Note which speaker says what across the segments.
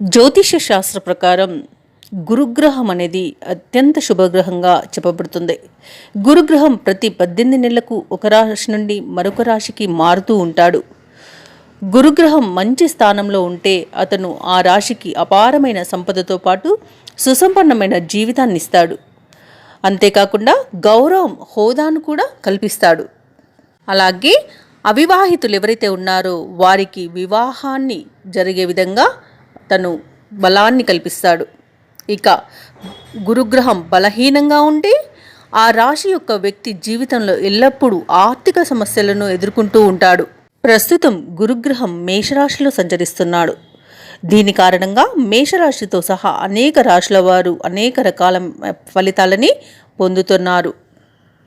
Speaker 1: జ్యోతిష శాస్త్ర ప్రకారం గురుగ్రహం అనేది అత్యంత శుభగ్రహంగా చెప్పబడుతుంది. గురుగ్రహం ప్రతి పద్దెనిమిది నెలలకు ఒక రాశి నుండి మరొక రాశికి మారుతూ ఉంటాడు. గురుగ్రహం మంచి స్థానంలో ఉంటే అతను ఆ రాశికి అపారమైన సంపదతో పాటు సుసంపన్నమైన జీవితాన్ని ఇస్తాడు. అంతేకాకుండా గౌరవం హోదాను కూడా కల్పిస్తాడు. అలాగే అవివాహితులు ఎవరైతే ఉన్నారో వారికి వివాహాన్ని జరిగే విధంగా తను బలాన్ని కల్పిస్తాడు. ఇక గురుగ్రహం బలహీనంగా ఉంటే ఆ రాశి యొక్క వ్యక్తి జీవితంలో ఎల్లప్పుడూ ఆర్థిక సమస్యలను ఎదుర్కొంటూ ఉంటాడు. ప్రస్తుతం గురుగ్రహం మేషరాశిలో సంచరిస్తున్నాడు. దీని కారణంగా మేషరాశితో సహా అనేక రాశుల వారు అనేక రకాల ఫలితాలని పొందుతున్నారు.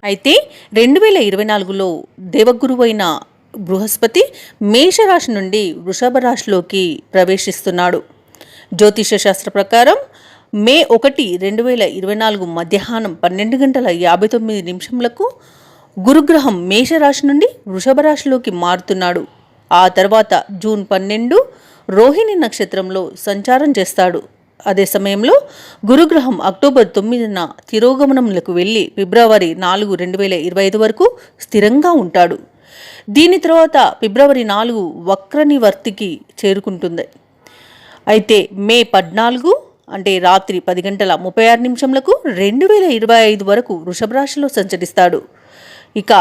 Speaker 1: అయితే రెండు వేల ఇరవై నాలుగులో దేవగురువైన బృహస్పతి మేషరాశి నుండి వృషభ రాశిలోకి ప్రవేశిస్తున్నాడు. జ్యోతిష శాస్త్ర ప్రకారం మే ఒకటి రెండు వేల ఇరవై నాలుగు మధ్యాహ్నం పన్నెండు గంటల యాభై తొమ్మిది నిమిషములకు గురుగ్రహం మేషరాశి నుండి వృషభ రాశిలోకి మారుతున్నాడు. ఆ తర్వాత జూన్ పన్నెండు రోహిణి నక్షత్రంలో సంచారం చేస్తాడు. అదే సమయంలో గురుగ్రహం అక్టోబర్ తొమ్మిదిన తిరోగమనంలకు వెళ్ళి ఫిబ్రవరి నాలుగు రెండు వేల ఇరవై ఐదు వరకు స్థిరంగా ఉంటాడు. దీని తర్వాత ఫిబ్రవరి నాలుగు వక్రనివర్తికి చేరుకుంటుంది. అయితే మే పద్నాలుగు అంటే రాత్రి పది గంటల ముప్పై ఆరు నిమిషంలకు రెండు వేల ఇరవై ఐదు వరకు వృషభ రాశిలో సంచరిస్తాడు. ఇక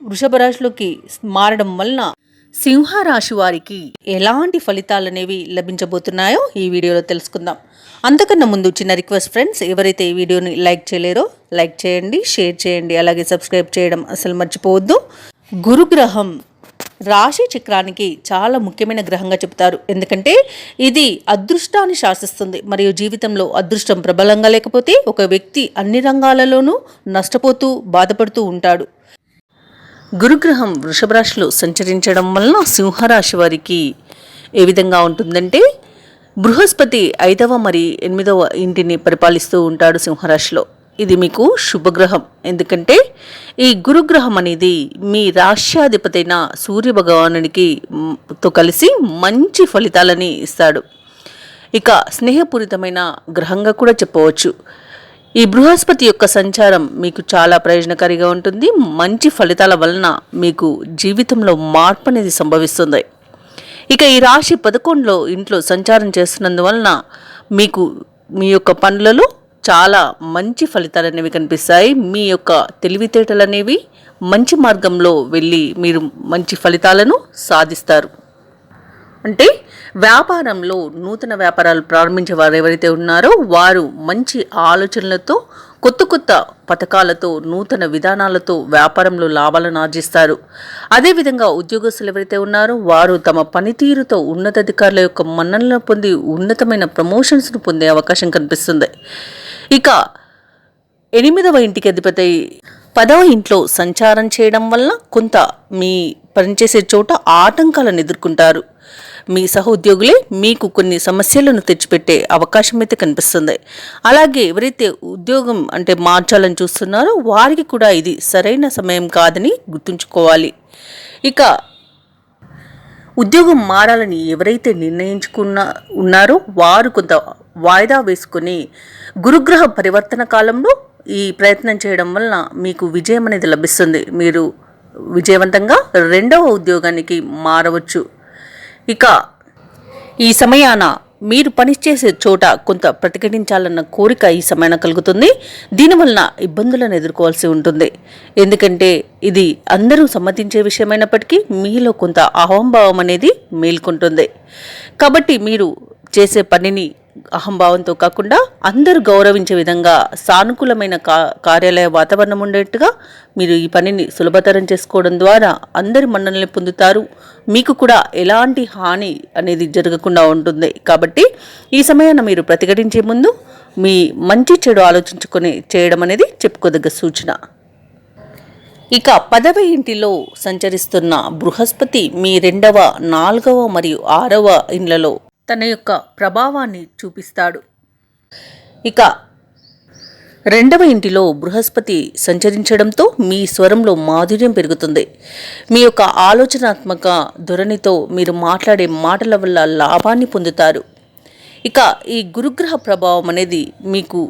Speaker 1: వృషభ రాశిలోకి మారడం వలన సింహరాశి వారికి ఎలాంటి ఫలితాలు అనేవి లభించబోతున్నాయో ఈ వీడియోలో తెలుసుకుందాం. అంతకన్నా ముందు చిన్న రిక్వెస్ట్ ఫ్రెండ్స్ ఎవరైతే ఈ వీడియోని లైక్ చేయలేరో లైక్ చేయండి షేర్ చేయండి అలాగే సబ్స్క్రైబ్ చేయడం అసలు మర్చిపోవద్దు. గురుగ్రహం రాశి చక్రానికి చాలా ముఖ్యమైన గ్రహంగా చెబుతారు. ఎందుకంటే ఇది అదృష్టాన్ని శాసిస్తుంది. మరియు జీవితంలో అదృష్టం ప్రబలంగా లేకపోతే ఒక వ్యక్తి అన్ని రంగాలలోనూ నష్టపోతూ బాధపడుతూ ఉంటాడు. గురుగ్రహం వృషభ రాశిలో సంచరించడం వలన సింహరాశి వారికి ఏ విధంగా ఉంటుందంటే బృహస్పతి ఐదవ మరి ఎనిమిదవ ఇంటిని పరిపాలిస్తూ ఉంటాడు సింహరాశిలో. ఇది మీకు శుభగ్రహం. ఎందుకంటే ఈ గురుగ్రహం అనేది మీ రాష్ట్రాధిపతైన సూర్య భగవానునికి తో కలిసి మంచి ఫలితాలని ఇస్తాడు. ఇక స్నేహపూరితమైన గ్రహంగా కూడా చెప్పవచ్చు. ఈ బృహస్పతి యొక్క సంచారం మీకు చాలా ప్రయోజనకారిగా ఉంటుంది. మంచి ఫలితాల వలన మీకు జీవితంలో మార్పు అనేది సంభవిస్తుంది. ఇక ఈ రాశి పదకొండులో ఇంట్లో సంచారం చేస్తున్నందువలన మీకు మీ యొక్క పనులలో చాలా మంచి ఫలితాలు అనేవి కనిపిస్తాయి. మీ యొక్క తెలివితేటలు అనేవి మంచి మార్గంలో వెళ్ళి మీరు మంచి ఫలితాలను సాధిస్తారు. అంటే వ్యాపారంలో నూతన వ్యాపారాలు ప్రారంభించే వారు ఎవరైతే ఉన్నారో వారు మంచి ఆలోచనలతో కొత్త కొత్త పథకాలతో నూతన విధానాలతో వ్యాపారంలో లాభాలను ఆర్జిస్తారు. అదేవిధంగా ఉద్యోగస్తులు ఎవరైతే ఉన్నారో వారు తమ పనితీరుతో ఉన్నతాధికారుల యొక్క మన్ననలను పొంది ఉన్నతమైన ప్రమోషన్స్ను పొందే అవకాశం కనిపిస్తుంది. ఇక ఎనిమిదవ ఇంటికి అధిపతి పదవ ఇంట్లో సంచారం చేయడం వల్ల కొంత మీ పనిచేసే చోట ఆటంకాలను ఎదుర్కొంటారు. మీ సహోద్యోగులే మీకు కొన్ని సమస్యలను తెచ్చిపెట్టే అవకాశం అయితే కనిపిస్తుంది. అలాగే ఎవరైతే ఉద్యోగం అంటే మార్చాలని చూస్తున్నారో వారికి కూడా ఇది సరైన సమయం కాదని గుర్తుంచుకోవాలి. ఇక ఉద్యోగం మారాలని ఎవరైతే నిర్ణయించుకున్న ఉన్నారో వారు కొంత వాయిదా వేసుకుని గురుగ్రహ పరివర్తన కాలంలో ఈ ప్రయత్నం చేయడం వలన మీకు విజయం అనేది లభిస్తుంది. మీరు విజయవంతంగా రెండవ ఉద్యోగానికి మారవచ్చు. ఇక ఈ సమయాన మీరు పనిచేసే చోట కొంత ప్రతిఘటించాలన్న కోరిక ఈ సమయాన కలుగుతుంది. దీనివలన ఇబ్బందులను ఎదుర్కోవాల్సి ఉంటుంది. ఎందుకంటే ఇది అందరూ సమ్మతించే విషయమైనప్పటికీ మీలో కొంత అహంభావం అనేది మేల్కొంటుంది. కాబట్టి మీరు చేసే పనిని అహంభావంతో కాకుండా అందరూ గౌరవించే విధంగా సానుకూలమైన కా కార్యాలయ వాతావరణం ఉండేట్టుగా మీరు ఈ పనిని సులభతరం చేసుకోవడం ద్వారా అందరి మన్ననల్ని పొందుతారు. మీకు కూడా ఎలాంటి హాని అనేది జరగకుండా ఉంటుంది. కాబట్టి ఈ సమయాన్ని మీరు ప్రతిఘటించే ముందు మీ మంచి చెడు ఆలోచించుకొని చేయడం అనేది చెప్పుకోదగ్గ సూచన. ఇక పదవ ఇంటిలో సంచరిస్తున్న బృహస్పతి మీ రెండవ నాలుగవ మరియు ఆరవ ఇండ్లలో తన యొక్క ప్రభావాన్ని చూపిస్తాడు. ఇక రెండవ ఇంటిలో బృహస్పతి సంచరించడంతో మీ స్వరంలో మాధుర్యం పెరుగుతుంది. మీ యొక్క ఆలోచనాత్మక ధోరణితో మీరు మాట్లాడే మాటల వల్ల లాభాన్ని పొందుతారు. ఇక ఈ గురుగ్రహ ప్రభావం అనేది మీకు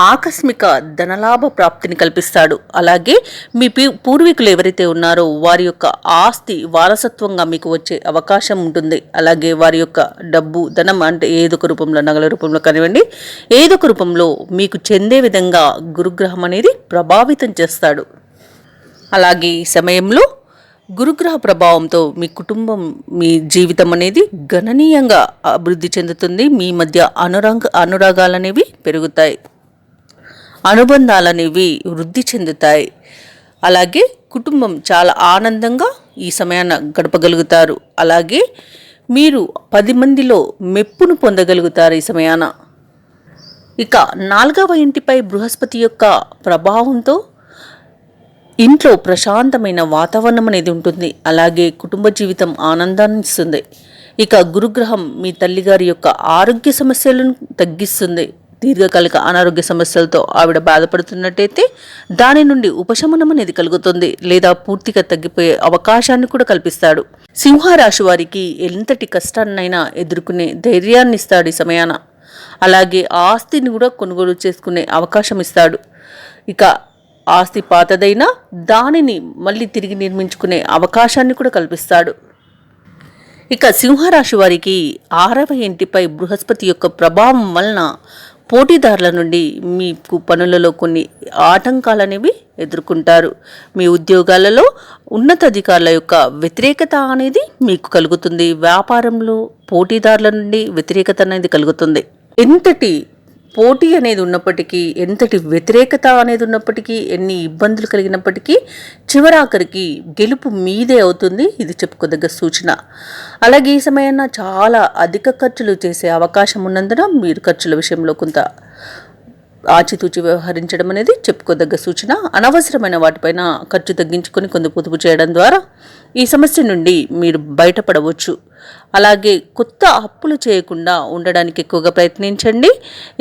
Speaker 1: ఆకస్మిక ధనలాభ ప్రాప్తిని కల్పిస్తాడు. అలాగే మీ పీ- పూర్వీకులు ఎవరైతే ఉన్నారో వారి యొక్క ఆస్తి వారసత్వంగా మీకు వచ్చే అవకాశం ఉంటుంది. అలాగే వారి యొక్క డబ్బు ధనం అంటే ఏదొక రూపంలో నగల రూపంలో కానివ్వండి ఏదొక రూపంలో మీకు చెందే విధంగా గురుగ్రహం అనేది ప్రభావితం చేస్తాడు. అలాగే ఈ సమయంలో గురుగ్రహ ప్రభావంతో మీ కుటుంబం మీ జీవితం అనేది గణనీయంగా అభివృద్ధి చెందుతుంది. మీ మధ్య అనురాగ అనురాగాలు అనేవి పెరుగుతాయి. అనుబంధాలు అనేవి వృద్ధి చెందుతాయి. అలాగే కుటుంబం చాలా ఆనందంగా ఈ సమయాన గడపగలుగుతారు. అలాగే మీరు పది మందిలో మెప్పును పొందగలుగుతారు ఈ సమయాన. ఇక నాలుగవ ఇంటిపై బృహస్పతి యొక్క ప్రభావంతో ఇంట్లో ప్రశాంతమైన వాతావరణం అనేది ఉంటుంది. అలాగే కుటుంబ జీవితం ఆనందాన్ని ఇస్తుంది. ఇక గురుగ్రహం మీ తల్లిగారి యొక్క ఆరోగ్య సమస్యలను తగ్గిస్తుంది. దీర్ఘకాలిక అనారోగ్య సమస్యలతో ఆవిడ బాధపడుతున్నట్టయితే దాని నుండి ఉపశమనం అనేది కలుగుతుంది లేదా పూర్తిగా తగ్గిపోయే అవకాశాన్ని కూడా కల్పిస్తాడు. సింహరాశి వారికి ఎంతటి కష్టాన్నైనా ఎదుర్కొనే ధైర్యాన్ని ఇస్తాడు ఈ సమయాన. అలాగే ఆస్తిని కూడా కొనుగోలు చేసుకునే అవకాశం ఇస్తాడు. ఇక ఆస్తి పాతదైనా దానిని మళ్ళీ తిరిగి నిర్మించుకునే అవకాశాన్ని కూడా కల్పిస్తాడు. ఇక సింహరాశి వారికి ఆరవ ఇంటిపై బృహస్పతి యొక్క ప్రభావం వలన పోటీదారుల నుండి మీకు పనులలో కొన్ని ఆటంకాలు అనేవి ఎదుర్కొంటారు. మీ ఉద్యోగాలలో ఉన్నతాధికారుల యొక్క వ్యతిరేకత అనేది మీకు కలుగుతుంది. వ్యాపారంలో పోటీదారుల నుండి వ్యతిరేకత అనేది కలుగుతుంది. ఎంతటి పోటీ అనేది ఉన్నప్పటికీ ఎంతటి వ్యతిరేకత అనేది ఉన్నప్పటికీ ఎన్ని ఇబ్బందులు కలిగినప్పటికీ చివరాఖరికి గెలుపు మీదే అవుతుంది ఇది చెప్పుకోదగ్గ సూచన. అలాగే ఈ సమయాన చాలా అధిక ఖర్చులు చేసే అవకాశం ఉన్నందున మీరు ఖర్చుల విషయంలో కొంత ఆచితూచి వ్యవహరించడం అనేది చెప్పుకోదగ్గ సూచన. అనవసరమైన వాటిపైన ఖర్చు తగ్గించుకొని కొంత పొదుపు చేయడం ద్వారా ఈ సమస్య నుండి మీరు బయటపడవచ్చు. అలాగే కొత్త అప్పులు చేయకుండా ఉండడానికి ఎక్కువగా ప్రయత్నించండి.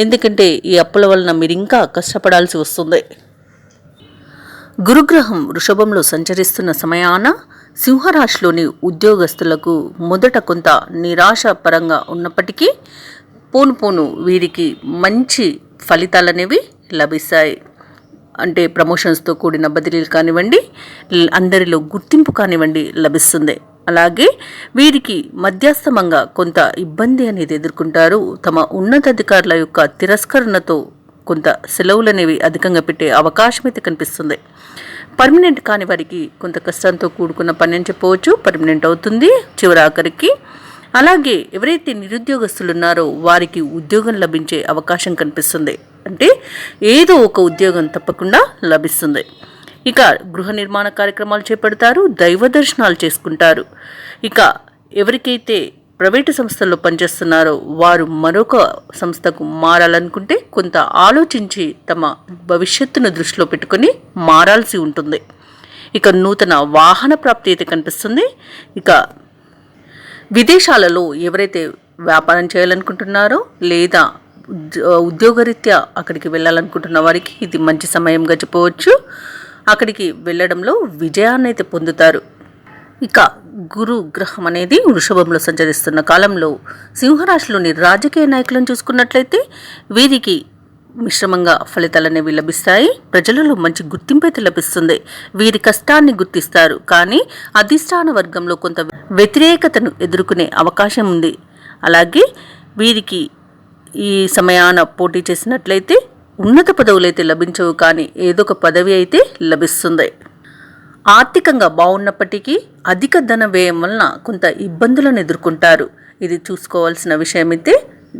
Speaker 1: ఎందుకంటే ఈ అప్పుల వలన మీరు ఇంకా కష్టపడాల్సి వస్తుంది. గురుగ్రహం వృషభంలో సంచరిస్తున్న సమయాన సింహరాశిలోని ఉద్యోగస్తులకు మొదట కొంత నిరాశపరంగా ఉన్నప్పటికీ పోను పోను వీరికి మంచి ఫలితాలు అనేవి లభిస్తాయి. అంటే ప్రమోషన్స్తో కూడిన బదిలీలు కానివ్వండి అందరిలో గుర్తింపు కానివ్వండి లభిస్తుంది. అలాగే వీరికి మధ్యస్థమంగా కొంత ఇబ్బంది అనేది ఎదుర్కొంటారు. తమ ఉన్నతాధికారుల యొక్క తిరస్కరణతో కొంత సెలవులు అనేవి అధికంగా పెట్టే అవకాశం అయితే కనిపిస్తుంది. పర్మనెంట్ కాని వారికి కొంత కష్టంతో కూడుకున్న పని అని చెప్పవచ్చు. పర్మనెంట్ అవుతుంది చివరి ఆఖరికి అలాగే ఎవరైతే నిరుద్యోగస్తులు ఉన్నారో వారికి ఉద్యోగం లభించే అవకాశం కనిపిస్తుంది. అంటే ఏదో ఒక ఉద్యోగం తప్పకుండా లభిస్తుంది. ఇక గృహ నిర్మాణ కార్యక్రమాలు చేపడతారు దైవ దర్శనాలు చేసుకుంటారు. ఇక ఎవరికైతే ప్రైవేటు సంస్థల్లో పనిచేస్తున్నారో వారు మరొక సంస్థకు మారాలనుకుంటే కొంత ఆలోచించి తమ భవిష్యత్తును దృష్టిలో పెట్టుకొని మారాల్సి ఉంటుంది. ఇక నూతన వాహన ప్రాప్తి అయితే కనిపిస్తుంది. ఇక విదేశాలలో ఎవరైతే వ్యాపారం చేయాలనుకుంటున్నారో లేదా ఉద్యోగరీత్యా అక్కడికి వెళ్ళాలనుకుంటున్న వారికి ఇది మంచి సమయంగా చెప్పవచ్చు. అక్కడికి వెళ్ళడంలో విజయాన్ని అయితే పొందుతారు. ఇక గురు గ్రహం అనేది వృషభంలో సంచరిస్తున్న కాలంలో సింహరాశిలోని రాజకీయ నాయకులను చూసుకున్నట్లయితే వీరికి మిశ్రమంగా ఫలితాలు అనేవి లభిస్తాయి. ప్రజలలో మంచి గుర్తింపు అయితే లభిస్తుంది. వీరి కష్టాన్ని గుర్తిస్తారు. కానీ అధిష్టాన వర్గంలో కొంత వ్యతిరేకతను ఎదుర్కొనే అవకాశం ఉంది. అలాగే వీరికి ఈ సమయాన పోటీ చేసినట్లయితే ఉన్నత పదవులు అయితే లభించవు కానీ ఏదో ఒక పదవి అయితే లభిస్తుంది. ఆర్థికంగా బాగున్నప్పటికీ అధిక ధన వ్యయం వలన కొంత ఇబ్బందులను ఎదుర్కొంటారు. ఇది చూసుకోవాల్సిన విషయం అయితే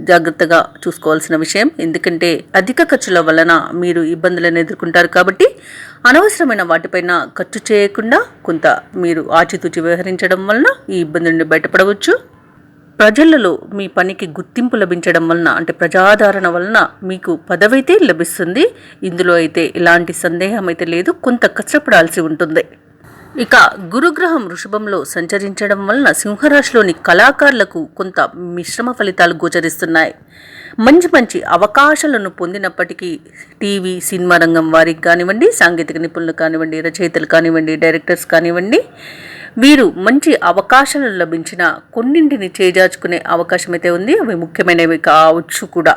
Speaker 1: జాగ్రత్తగా చూసుకోవాల్సిన విషయం. ఎందుకంటే అధిక ఖర్చుల వలన మీరు ఇబ్బందులను ఎదుర్కొంటారు కాబట్టి అనవసరమైన వాటిపైన ఖర్చు చేయకుండా కొంత మీరు ఆచితూచి వ్యవహరించడం వలన ఈ ఇబ్బంది నుండి బయటపడవచ్చు. ప్రజలలో మీ పనికి గుర్తింపు లభించడం వలన అంటే ప్రజాదరణ వలన మీకు పదవైతే లభిస్తుంది. ఇందులో అయితే ఎలాంటి సందేహం అయితే లేదు. కొంత కష్టపడాల్సి ఉంటుంది. ఇక గురుగ్రహం వృషభంలో సంచరించడం వలన సింహరాశిలోని కళాకారులకు కొంత మిశ్రమ ఫలితాలు గోచరిస్తున్నాయి. మంచి మంచి అవకాశాలను పొందినప్పటికీ టీవీ సినిమా రంగం వారికి కానివ్వండి సాంకేతిక నిపుణులు కానివ్వండి రచయితలు కానివ్వండి డైరెక్టర్స్ కానివ్వండి వీరు మంచి అవకాశాలు లభించిన కొన్నింటిని చేజార్చుకునే అవకాశం అయితే ఉంది. అవి ముఖ్యమైనవి కావచ్చు కూడా.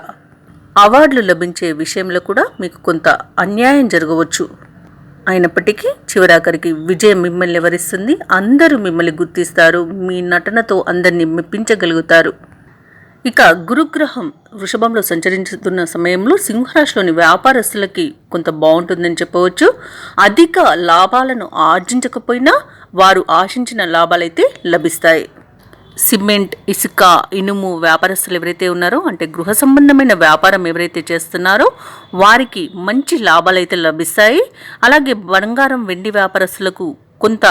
Speaker 1: అవార్డులు లభించే విషయంలో కూడా మీకు కొంత అన్యాయం జరగవచ్చు. అయినప్పటికీ చివరాఖరికి విజయం మిమ్మల్ని వరిస్తుంది. అందరూ మిమ్మల్ని గుర్తిస్తారు. మీ నటనతో అందరినీ మెప్పించగలుగుతారు. ఇక గురుగ్రహం వృషభంలో సంచరించుతున్న సమయంలో సింహరాశిలోని వ్యాపారస్తులకి కొంత బాగుంటుందని చెప్పవచ్చు. అధిక లాభాలను ఆర్జించకపోయినా వారు ఆశించిన లాభాలైతే లభిస్తాయి. సిమెంట్ ఇసుక ఇనుము వ్యాపారస్తులు ఎవరైతే ఉన్నారో అంటే గృహ సంబంధమైన వ్యాపారం ఎవరైతే చేస్తున్నారో వారికి మంచి లాభాలు అయితే లభిస్తాయి. అలాగే బంగారం వెండి వ్యాపారస్తులకు కొంత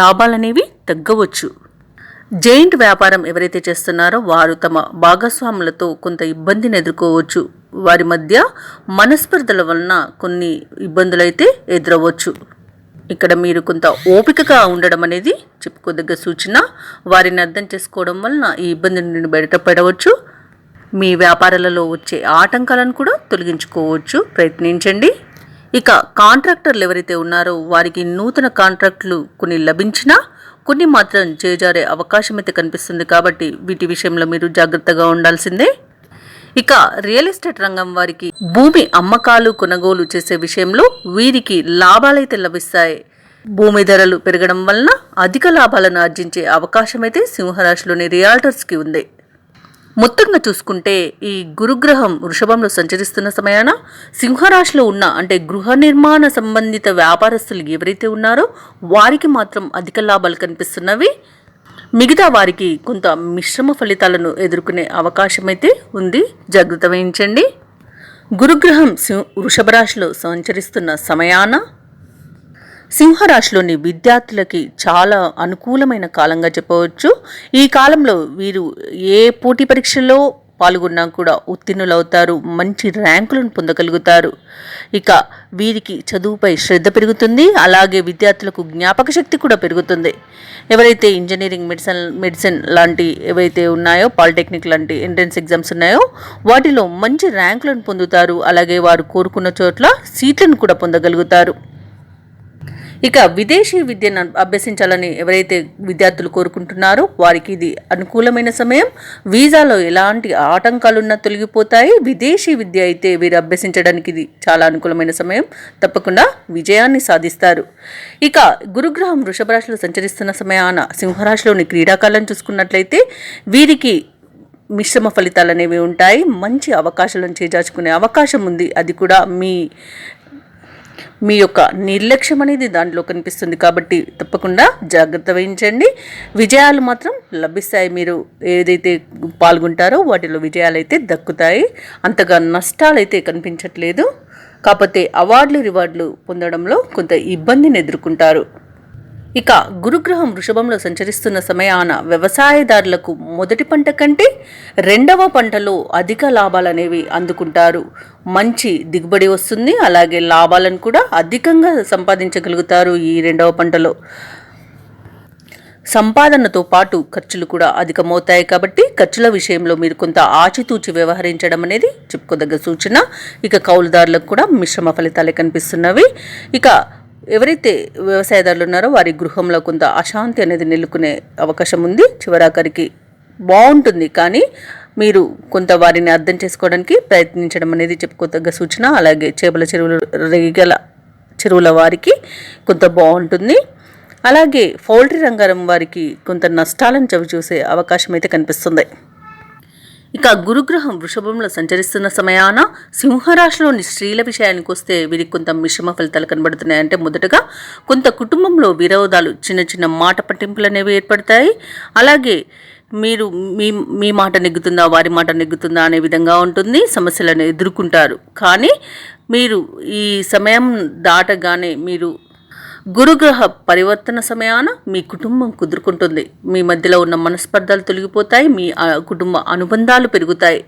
Speaker 1: లాభాలనేవి తగ్గవచ్చు. జైంట్ వ్యాపారం ఎవరైతే చేస్తున్నారో వారు తమ భాగస్వాములతో కొంత ఇబ్బందిని ఎదుర్కోవచ్చు. వారి మధ్య మనస్పర్ధల వలన కొన్ని ఇబ్బందులైతే ఎదురవచ్చు. ఇక్కడ మీరు కొంత ఓపికగా ఉండడం అనేది చెప్పుకోదగ్గ సూచన. వారిని అర్థం చేసుకోవడం వలన ఈ ఇబ్బంది నుండి బయటపడవచ్చు. మీ వ్యాపారాలలో వచ్చే ఆటంకాలను కూడా తొలగించుకోవచ్చు. ప్రయత్నించండి. ఇక కాంట్రాక్టర్లు ఎవరైతే ఉన్నారో వారికి నూతన కాంట్రాక్టులు కొన్ని లభించినా కొన్ని మాత్రం చేజారే అవకాశం అయితే కనిపిస్తుంది కాబట్టి వీటి విషయంలో మీరు జాగ్రత్తగా ఉండాల్సిందే. ఇక రియల్ ఎస్టేట్ రంగం వారికి భూమి అమ్మకాలు కొనుగోలు చేసే విషయంలో వీరికి లాభాలైతే లభిస్తాయి. భూమి ధరలు పెరగడం వలన అధిక లాభాలను ఆర్జించే అవకాశం అయితే సింహరాశిలోని రియాల్టర్స్కి ఉంది. మొత్తంగా చూసుకుంటే ఈ గురుగ్రహం వృషభంలో సంచరిస్తున్న సమయాన సింహరాశిలో ఉన్న అంటే గృహ నిర్మాణ సంబంధిత వ్యాపారస్తులు ఎవరైతే ఉన్నారో వారికి మాత్రం అధిక లాభాలు కనిపిస్తున్నవి. మిగతా వారికి కొంత మిశ్రమ ఫలితాలను ఎదుర్కొనే అవకాశం అయితే ఉంది. జాగ్రత్త వహించండి. గురుగ్రహం సింహ వృషభ రాశిలో సంచరిస్తున్న సమయాన సింహరాశిలోని విద్యార్థులకి చాలా అనుకూలమైన కాలంగా చెప్పవచ్చు. ఈ కాలంలో వీరు ఏ పోటీ పరీక్షల్లో పాల్గొన్నా కూడా ఉత్తీర్ణులవుతారు మంచి ర్యాంకులను పొందగలుగుతారు. ఇక వీరికి చదువుపై శ్రద్ధ పెరుగుతుంది అలాగే విద్యార్థులకు జ్ఞాపక శక్తి కూడా పెరుగుతుంది. ఎవరైతే ఇంజనీరింగ్ మెడిసిన్ మెడిసిన్ లాంటి ఏవైతే ఉన్నాయో పాలిటెక్నిక్ లాంటి ఎంట్రన్స్ ఎగ్జామ్స్ ఉన్నాయో వాటిలో మంచి ర్యాంకులను పొందుతారు అలాగే వారు కోరుకున్న చోట్ల సీట్లను కూడా పొందగలుగుతారు. ఇక విదేశీ విద్యను అభ్యసించాలని ఎవరైతే విద్యార్థులు కోరుకుంటున్నారో వారికి ఇది అనుకూలమైన సమయం. వీసాలో ఎలాంటి ఆటంకాలున్నా తొలగిపోతాయి. విదేశీ విద్య అయితే వీరు అభ్యసించడానికి ఇది చాలా అనుకూలమైన సమయం. తప్పకుండా విజయాన్ని సాధిస్తారు. ఇక గురుగ్రహం వృషభ రాశిలో సంచరిస్తున్న సమయాన సింహరాశిలోని క్రీడాకాలం చూసుకున్నట్లయితే వీరికి మిశ్రమ ఫలితాలు అనేవి ఉంటాయి. మంచి అవకాశాలను చేజార్చుకునే అవకాశం ఉంది. అది కూడా మీ మీ యొక్క నిర్లక్ష్యం అనేది దాంట్లో కనిపిస్తుంది కాబట్టి తప్పకుండా జాగ్రత్త వహించండి. విజయాలు మాత్రం లభిస్తాయి. మీరు ఏదైతే పాల్గొంటారో వాటిలో విజయాలు అయితే దక్కుతాయి. అంతగా నష్టాలు అయితే కనిపించట్లేదు. కాకపోతే అవార్డులు రివార్డులు పొందడంలో కొంత ఇబ్బందిని ఎదుర్కొంటారు. ఇక గురుగ్రహం వృషభంలో సంచరిస్తున్న సమయాన వ్యవసాయదారులకు మొదటి పంట కంటే రెండవ పంటలో అధిక లాభాలనేవి అందుకుంటారు. మంచి దిగుబడి వస్తుంది అలాగే లాభాలను కూడా అధికంగా సంపాదించగలుగుతారు ఈ రెండవ పంటలో. సంపాదనతో పాటు ఖర్చులు కూడా అధికమవుతాయి కాబట్టి ఖర్చుల విషయంలో మీరు కొంత ఆచితూచి వ్యవహరించడం అనేది చెప్పుకోదగ్గ సూచన. ఇక కౌలుదారులకు కూడా మిశ్రమ ఫలితాలే కనిపిస్తున్నవి. ఇక ఎవరైతే వ్యవసాయదారులు ఉన్నారో వారి గృహంలో కొంత అశాంతి అనేది నెలకొనే అవకాశం ఉంది. చివరాఖరికి బాగుంటుంది. కానీ మీరు కొంత వారిని అర్థం చేసుకోవడానికి ప్రయత్నించడం అనేది చెప్పుకోదగ్గ సూచన. అలాగే చేపల చెరువులు రేగల చెరువుల వారికి కొంత బాగుంటుంది. అలాగే పౌల్ట్రీ రంగారం వారికి కొంత నష్టాలను చవి చూసే అవకాశం అయితే కనిపిస్తుంది. ఇక గురుగ్రహం వృషభంలో సంచరిస్తున్న సమయాన సింహరాశిలోని స్త్రీల విషయానికి వస్తే వీరికి కొంత మిశ్రమ ఫలితాలు కనబడుతున్నాయి అంటే మొదటగా కొంత కుటుంబంలో విరోధాలు చిన్న చిన్న మాట పట్టింపులు అనేవి ఏర్పడతాయి. అలాగే మీరు మీ మీ మాట నెగ్గుతుందా వారి మాట నెగ్గుతుందా అనే విధంగా ఉంటుంది సమస్యలను ఎదుర్కొంటారు. కానీ మీరు ఈ సమయం దాటగానే మీరు గురుగ్రహ పరివర్తన సమయాన మీ కుటుంబం కుదురుకుంటుంది. మీ మధ్యలో ఉన్న మనస్పర్ధలు తొలగిపోతాయి. మీ కుటుంబ అనుబంధాలు పెరుగుతాయి.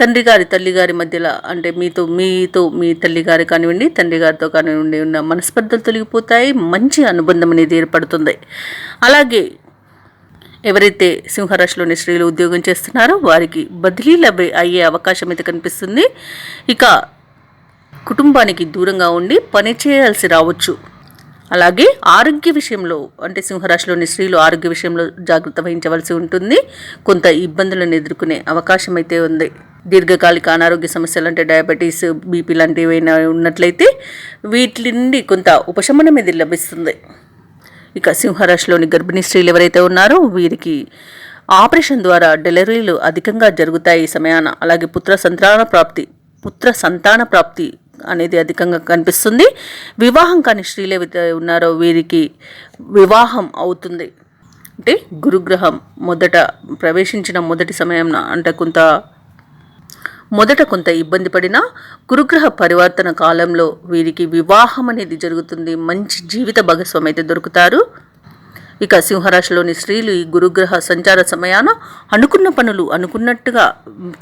Speaker 1: తండ్రి గారి తల్లి గారి మధ్యలో అంటే మీతో మీతో మీ తల్లి గారి కానివ్వండి తండ్రి గారితో కానివ్వండి ఉన్న మనస్పర్ధలు తొలగిపోతాయి. మంచి అనుబంధం అనేది ఏర్పడుతుంది. అలాగే ఎవరైతే సింహరాశిలోని స్త్రీలు ఉద్యోగం చేస్తున్నారో వారికి బదిలీలు అయ్యే అవకాశం అయితే కనిపిస్తుంది. ఇక కుటుంబానికి దూరంగా ఉండి పని చేయాల్సి రావచ్చు. అలాగే ఆరోగ్య విషయంలో అంటే సింహరాశిలోని స్త్రీలు ఆరోగ్య విషయంలో జాగ్రత్త వహించవలసి ఉంటుంది. కొంత ఇబ్బందులను ఎదుర్కొనే అవకాశం అయితే ఉంది. దీర్ఘకాలిక అనారోగ్య సమస్యలు అంటే డయాబెటీస్ బీపీ లాంటివి ఏవైనా ఉన్నట్లయితే వీటి నుండి కొంత ఉపశమనం ఇది లభిస్తుంది. ఇక సింహరాశిలోని గర్భిణీ స్త్రీలు ఎవరైతే ఉన్నారో వీరికి ఆపరేషన్ ద్వారా డెలివరీలు అధికంగా జరుగుతాయి ఈ సమయాన. అలాగే పుత్ర సంతాన ప్రాప్తి పుత్ర సంతాన ప్రాప్తి అనేది అధికంగా కనిపిస్తుంది. వివాహం కాని స్త్రీలు ఏవైతే ఉన్నారో వీరికి వివాహం అవుతుంది. అంటే గురుగ్రహం మొదట ప్రవేశించిన మొదటి సమయం అంటే కొంత మొదట కొంత ఇబ్బంది పడినా గురుగ్రహ పరివర్తన కాలంలో వీరికి వివాహం అనేది జరుగుతుంది. మంచి జీవిత భాగస్వామి అయితే దొరుకుతారు. ఇక సింహరాశిలోని స్త్రీలు ఈ గురుగ్రహ సంచార సమయాన అనుకున్న పనులు అనుకున్నట్టుగా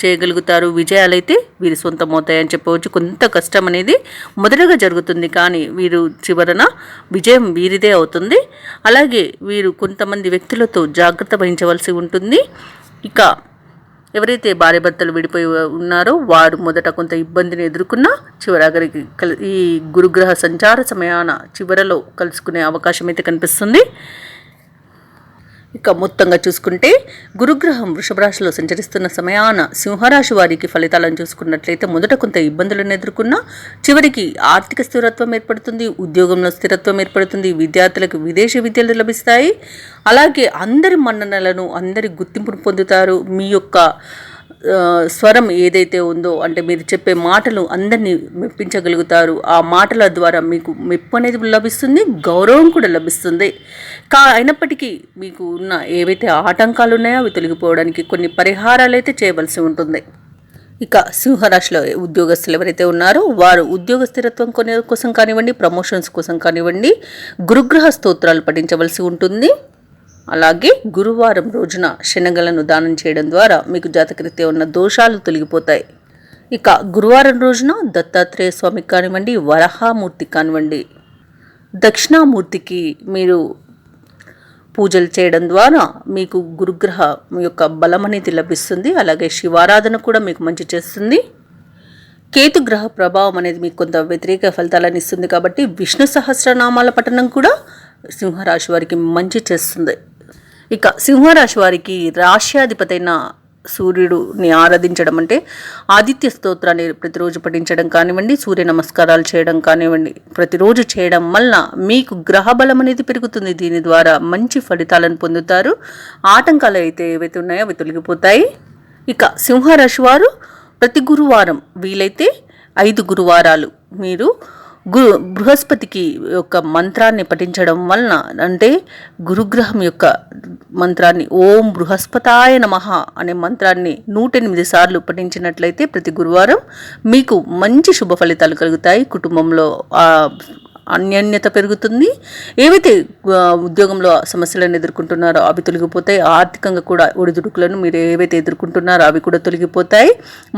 Speaker 1: చేయగలుగుతారు. విజయాలైతే వీరి సొంతమవుతాయని చెప్పవచ్చు. కొంత కష్టం అనేది మొదటగా జరుగుతుంది. కానీ వీరు చివరన విజయం వీరిదే అవుతుంది. అలాగే వీరు కొంతమంది వ్యక్తులతో జాగ్రత్త వహించవలసి ఉంటుంది. ఇక ఎవరైతే భార్యాభర్తలు విడిపోయి ఉన్నారో వారు మొదట కొంత ఇబ్బందిని ఎదుర్కొన్నా చివరాగరికి కల్ ఈ గురుగ్రహ సంచార సమయాన చివరలో కలుసుకునే అవకాశం అయితే కనిపిస్తుంది. ఇక మొత్తంగా చూసుకుంటే గురుగ్రహం వృషభరాశిలో సంచరిస్తున్న సమయాన సింహరాశి వారికి ఫలితాలను చూసుకున్నట్లయితే మొదట కొంత ఇబ్బందులను ఎదుర్కొన్నా చివరికి ఆర్థిక స్థిరత్వం ఏర్పడుతుంది ఉద్యోగంలో స్థిరత్వం ఏర్పడుతుంది విద్యార్థులకు విదేశీ విద్యలు లభిస్తాయి. అలాగే అందరి మన్ననలను అందరి గుర్తింపును పొందుతారు. మీ యొక్క స్వరం ఏదైతే ఉందో అంటే మీరు చెప్పే మాటలు అందరినీ మెప్పించగలుగుతారు. ఆ మాటల ద్వారా మీకు మెప్పు అనేది లభిస్తుంది గౌరవం కూడా లభిస్తుంది. కా అయినప్పటికీ మీకు ఉన్న ఏవైతే ఆటంకాలు ఉన్నాయో అవి తొలగిపోవడానికి కొన్ని పరిహారాలు అయితే చేయవలసి ఉంటుంది. ఇక సింహరాశిలో ఉద్యోగస్తులు ఎవరైతే ఉన్నారో వారు ఉద్యోగ స్థిరత్వం కొనే కోసం కానివ్వండి ప్రమోషన్స్ కోసం కానివ్వండి గురుగ్రహ స్తోత్రాలు పఠించవలసి ఉంటుంది. అలాగే గురువారం రోజున శనగలను దానం చేయడం ద్వారా మీకు జాతకరీత్యా ఉన్న దోషాలు తొలగిపోతాయి. ఇక గురువారం రోజున దత్తాత్రేయ స్వామికి కానివ్వండి వరహామూర్తి కానివ్వండి దక్షిణామూర్తికి మీరు పూజలు చేయడం ద్వారా మీకు గురుగ్రహ యొక్క బలం అనేది లభిస్తుంది. అలాగే శివారాధన కూడా మీకు మంచి చేస్తుంది. కేతు గ్రహ ప్రభావం అనేది మీకు కొంత వ్యతిరేక ఫలితాలను ఇస్తుంది కాబట్టి విష్ణు సహస్రనామాల పఠనం కూడా సింహరాశి వారికి మంచి చేస్తుంది. ఇక సింహరాశి వారికి రాశ్యాధిపతైన సూర్యుడుని ఆరాధించడం అంటే ఆదిత్య స్తోత్రాన్ని ప్రతిరోజు పఠించడం కానివ్వండి సూర్య నమస్కారాలు చేయడం కానివ్వండి. ప్రతిరోజు చేయడం వల్ల మీకు గ్రహ బలం అనేది పెరుగుతుంది. దీని ద్వారా మంచి ఫలితాలను పొందుతారు. ఆటంకాలు అయితే ఏవైతే ఉన్నాయో అవి తొలగిపోతాయి. ఇక సింహరాశి వారు ప్రతి గురువారం వీలైతే ఐదు గురువారాలు మీరు బృహస్పతికి యొక్క మంత్రాన్ని పఠించడం వలన అంటే గురుగ్రహం యొక్క మంత్రాన్ని ఓం బృహస్పతాయ నమః అనే మంత్రాన్ని నూట ఎనిమిది సార్లు పఠించినట్లయితే ప్రతి గురువారం మీకు మంచి శుభ ఫలితాలు కలుగుతాయి కుటుంబంలో అన్యోన్యత పెరుగుతుంది. ఏవైతే ఉద్యోగంలో సమస్యలను ఎదుర్కొంటున్నారో అవి తొలగిపోతాయి. ఆర్థికంగా కూడా ఒడిదుడుకులను మీరు ఏవైతే ఎదుర్కొంటున్నారో అవి కూడా తొలగిపోతాయి.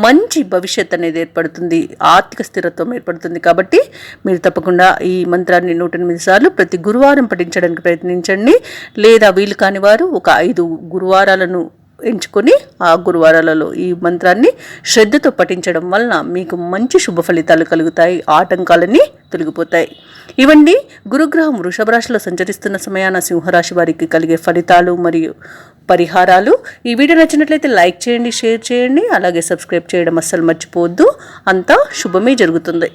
Speaker 1: మంచి భవిష్యత్ అనేది ఏర్పడుతుంది. ఆర్థిక స్థిరత్వం ఏర్పడుతుంది కాబట్టి మీరు తప్పకుండా ఈ మంత్రాన్ని నూట ఎనిమిది సార్లు ప్రతి గురువారం పఠించడానికి ప్రయత్నించండి. లేదా వీలు కాని వారు ఒక ఐదు గురువారాలను ఎంచుకొని ఆ గురువారాలలో ఈ మంత్రాన్ని శ్రద్ధతో పఠించడం వలన మీకు మంచి శుభ ఫలితాలు కలుగుతాయి ఆటంకాలన్నీ తొలగిపోతాయి. ఇవండి గురుగ్రహం వృషభ రాశిలో సంచరిస్తున్న సమయాన సింహరాశి వారికి కలిగే ఫలితాలు మరియు పరిహారాలు. ఈ వీడియో నచ్చినట్లయితే లైక్ చేయండి షేర్ చేయండి అలాగే సబ్స్క్రైబ్ చేయడం అస్సలు మర్చిపోవద్దు. అంతా శుభమే జరుగుతుంది.